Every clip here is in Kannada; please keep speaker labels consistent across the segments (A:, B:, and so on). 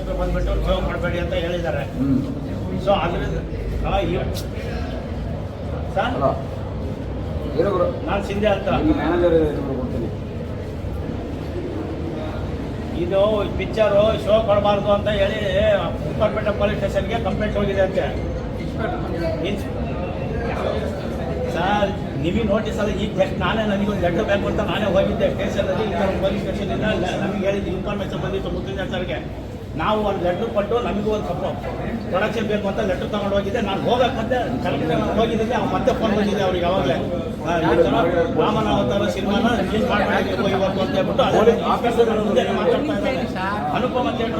A: ಹೇಳಿದ್ದಾರೆ ಬಂದ್ಬಿಟ್ಟು ಉದ್ಯೋಗ ಮಾಡಬೇಡಿ ಅಂತ ಹೇಳಿದ್ದಾರೆ.
B: ಸೊ ಅದರಿಂದ ಸರ್?
A: ನಾನು ಸಿಂಧೆ ಅಂತ.
B: ಮ್ಯಾನೇಜರ್ ಕೊಡ್ತೀನಿ.
A: ಇದು ಪಿಕ್ಚರು ಶೋ ಕೊಡಬಾರ್ದು ಅಂತ ಹೇಳಿ ಉಪ್ಪರ್ಪೇಟೆ ಪೊಲೀಸ್ ಸ್ಟೇಷನ್ಗೆ ಕಂಪ್ಲೇಂಟ್ ಹೋಗಿದೆ ಅಂತೆ. ಸರ್ ನಿಮಗೆ ನೋಟಿಸ್ ಅಲ್ಲ ಈಗ ಜಸ್ಟ್ ನಾನೇ ನನಗೊಂದು ಲೆಟರ್ ಬ್ಯಾಂಕ್ ಅಂತ ನಾನೇ ಹೋಗಿದ್ದೆ. ಸ್ಟೇಷನಲ್ಲಿ ಪೊಲೀಸ್ ಸ್ಟೇಷನಿಂದ ನಮಗೆ ಹೇಳಿದ್ದು ಇನ್ಫಾರ್ಮೇಷನ್ ಬಂದಿತ್ತು ಮುತ್ತಿನ ಸರ್ಗೆ. ನಾವು ಒಂದು ಲೆಟ್ರ್ ಕೊಟ್ಟು ನಮಗೂ ಒಂದು ಸ್ವಲ್ಪ ಪ್ರೊಡಕ್ಷನ್ ಬೇಕು ಅಂತ ಲೆಟ್ರ್ ತಗೊಂಡು ಹೋಗಿದ್ದೆ. ನಾನು ಹೋಗಕ್ಕಂತೆ ಕರೆಕ್ಟ್ ಹೋಗಿದ್ದೆ. ಅವ್ನು ಮತ್ತೆ ಫೋನ್ ಬಂದಿದ್ದೆ ಅವ್ರಿಗೆ ಯಾವಾಗಲೇ ರಾಮನ ಅವತಾರ ಸಿನಿಮಾನ ರಿಲೀಸ್ ಮಾಡಬೇಕು ಇವತ್ತು ಅಂತ ಹೇಳ್ಬಿಟ್ಟು ಅದೇ ಆಫೀಸರ್ ಮುಂದೆ ಮಾತಾಡ್ತಾ ಇದ್ದಾರೆ ಅನುಪಮ ಅಂತ, ಹೇಳಿ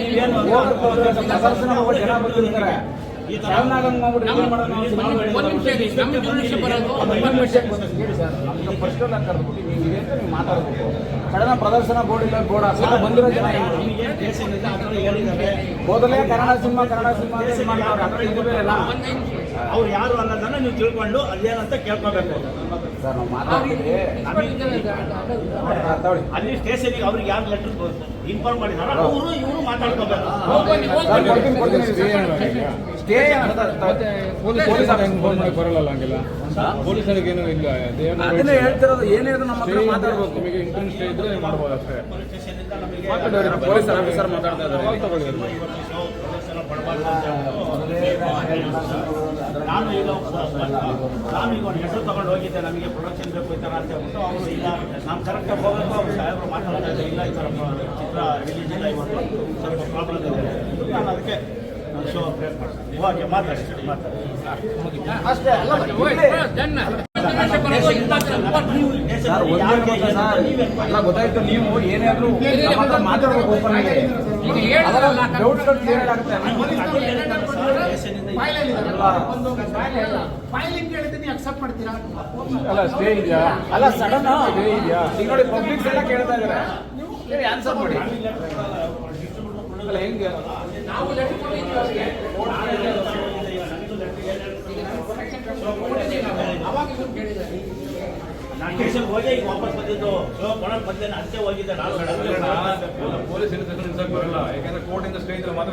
A: ನೀವೇನು
B: ಪ್ರದರ್ಶನ ಮಾತಾಡಬೇಕು ಕನ್ನಡ ಪ್ರದರ್ಶನ ಬೋರ್ಡ್ ಇಲ್ಲ ಬೋರ್ಡ್ ಹಾಕಿದ್ರೆ ಬಂದಿರೋ ಜನ ಮೊದಲೇ ಕನ್ನಡ ಸಿನಿಮಾ ಕನ್ನಡ ಸಿನಿಮಾ
A: ಅವ್ರು ಯಾರು ಅನ್ನೋದನ್ನ ನೀವು ತಿಳ್ಕೊಂಡು ಅದೇನಂತ ಕೇಳ್ಕೋಬೇಕು
B: ಸರ್ ನಾವು ಮಾತಾಡ್ತೀವಿ
A: ಅಲ್ಲಿ ಸ್ಟೇಷನ್ಗೆ ಅವ್ರಿಗೆ ಯಾರು ಲೆಟರ್ ಇನ್ಫಾರ್ಮ್ ಮಾಡಿದಾರ ಅವರು ಇವರು ಮಾತಾಡ್ಕೋಬೇಕು
C: ಬರಲ್ಲ ಹಂಗಿಲ್ಲ. ಪೊಲೀಸರಿಗೆ ಏನು ಇಲ್ಲ ಅದೇನು
B: ಅದನ್ನೇ ಹೇಳ್ತಿರೋದು ಏನೇ ನಮ್ಮ
C: ಮಾತಾಡಬಹುದು
B: ಹತ್ರ ಮಾತಾಡ್ಬೇಕು.
C: ನಿಮಗೆ ಇದ್ರೆ ನೀವು ಮಾಡ್ಬೋದು ಅಷ್ಟೇ.
A: ಪೊಲೀಸ್
C: ಮಾತಾಡೋರು
B: ಆಫೀಸರ್ ಮಾತಾಡ್ತಾ ಇದ್ದಾರೆ?
A: ನಾನು ಈಗ ನಾನು ಈಗ ಒಂದು ಹೆಸರು ತಗೊಂಡು ಹೋಗಿದ್ದೆ ನಮಗೆ ಪ್ರೊಡಕ್ಷನ್ ಬೇಕು ಈ ಥರ ಅಂತ ಹೇಳ್ಬಿಟ್ಟು ಅವರು ಇಲ್ಲ. ನಾನು ಕರೆಕ್ಟಾಗಿ ಹೋಗಬೇಕು ಅವ್ರು ಸಾಹೇಬರು ಮಾತಾಡ್ತಾ ಇದ್ದಾರೆ. ಇಲ್ಲ ಈ ಥರ ಚಿತ್ರ ರಿಲೀಸ್ ಇಲ್ಲ ಇವತ್ತು. ಸ್ವಲ್ಪ ಪ್ರಾಬ್ಲಮ್ ಇದೆ. ನಾನು ಅದಕ್ಕೆ ಮಾಡ್ತೀನಿ ಓಕೆ ಮಾತಾಡಿ ಮಾತಾಡಿ ಅಲ್ಲ
B: ಗೊತ್ತಾಯ್ತು ನೀವು ಏನೇ ಆದ್ರೂ ನಮ್ಮ ಹತ್ರ ಮಾತಾಡ್ಬೇಕು ಓಪನ್ ಆಗಿ
D: ಈಗ
B: ಕ್ಲಿಯರ್ ಆಗುತ್ತೆ
C: ಅಲ್ಲ ಸ್ಟೇ ಇದೆಯಾ?
B: ಅಲ್ಲ ಸಡನ್
C: ಸ್ಟೇ ಇದೆಯಾ
B: ಈಗ ನೋಡಿ ಪಬ್ಲಿಕ್ಸ್ ಎಲ್ಲ ಕೇಳ್ತಾ ಇದಾರೆ ಆನ್ಸರ್ ಮಾಡಿ ಅಲ್ಲ ಹೆಂಗೆ?
D: ನಾವು ಲೆಟರ್ ಕೊಟ್ಟಿದ್ವಿ ಅವ್ರಿಗೆ. ಅವಾಗ ಇವ್ರು ಕೇಳಿದ್ದಾರೆ.
A: ನಾನು ಸ್ಟೇಷನ್ ಹೋಗಿ ಈಗ ವಾಪಸ್ ಬಂದಿದ್ದು. ಶೋ ಕೊಡೋಕೆ ಬಂದೇನೆ ಅಷ್ಟೇ ಹೋಗಿದ್ದೆ. ನಾನು
C: ಪೊಲೀಸ್ ಇನ್ಸ್ಪೆಕ್ಟರ್ ಬರಲ್ಲ. ಯಾಕಂದ್ರೆ ಕೋರ್ಟ್ ಇಂದ ಸ್ಟೇ ಇದ್ರೆ ಮಾತ್ರ.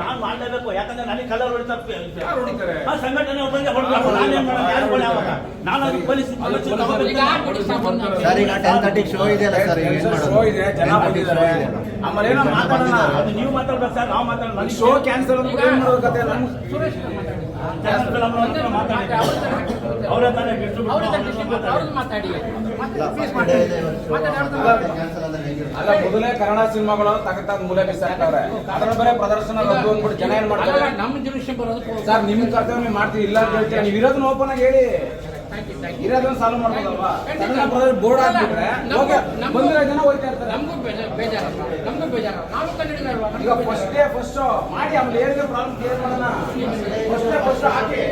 A: ನಾನು ಮಾಡಲೇಬೇಕು. ಯಾಕಂದ್ರೆ ನನಗೆ ಕಲರ್
C: ಹೊಡಿತಾರೆ?
A: ಸಂಘಟನೆ ಒಬ್ಬರಿಗೆ
E: ಸರ್. ಈಗ ಟೆನ್ ತರ್ಟಿಗೆ ಶೋ ಇದೆಯಲ್ಲ ಸರ್ ಈಗ ಏನ್
B: ಶೋ ಇದೆ ಜನ ಬಂದಿದ್ದಾರೆ. ಆಮೇಲೆ ಏನೋ ಮಾತಾಡೋಣ
A: ಅದು ನೀವು ಮಾತಾಡ್ಬೇಕು ಸರ್ ನಾವು ಮಾತಾಡೋಣ
B: ಶೋ ಕ್ಯಾನ್ಸಲ್ ಅಂದ್ರೆ ಏನು ಮಾಡೋದು ಕತೆ
A: ಅವರೇ ತಾನೇ
D: ಅವ್ರ
A: ಮಾತಾಡಿ.
B: ಅಲ್ಲ ಮೊದಲೇ ಕನ್ನಡ ಸಿನಿಮಾಗಳು ತಗತಾಗ ಮೂಲೆ ಬಿಸಾಕ್ತವ್ರೆ. ಅದರ ಬರೀ ಪ್ರದರ್ಶನ ರದ್ದು ಅಂದ್ಬಿಟ್ಟು ಜನ ಏನ್ ಮಾಡ್ತಾರೆ?
D: ನಮ್ಮ ಬರೋದು
B: ಸರ್ ನಿಮ್ ಕರ್ತವ್ಯ ನೀವು ಮಾಡ್ತೀವಿ. ಇಲ್ಲ ಅಂತ ಹೇಳ್ತೀರಾ? ನೀವು ಇರೋದನ್ನ ಓಪನ್ ಆಗಿ ಹೇಳಿ. ಇರೋದನ್ನ ಸಾಲ್ವ್ ಮಾಡ್ಬೋದಲ್ವಾ? ಬೋರ್ಡ್ ಹಾಕ್ಬಿಟ್ರೆ ಬಂದಿರೋ ಜನ ಹೋಗ್ತಾ ಇರ್ತಾರೆ.
D: ನಮಗೂ ಬೇಜಾರ ನಮಗೂ ಬೇಜಾರ. ನಾವು ಕನ್ನಡಿಗರಲ್ವಾ
B: ಈಗ ಫಸ್ಟ್ ಡೇ ಫಸ್ಟ್ ಮಾಡಿ ಆಮೇಲೆ ಏನಿದೆ ಪ್ರಾಬ್ಲಮ್ ಕ್ಲಿಯರ್ ಮಾಡೋಣ. ಫಸ್ಟ್ ಡೇ ಫಸ್ಟ್ ಹಾಕಿ.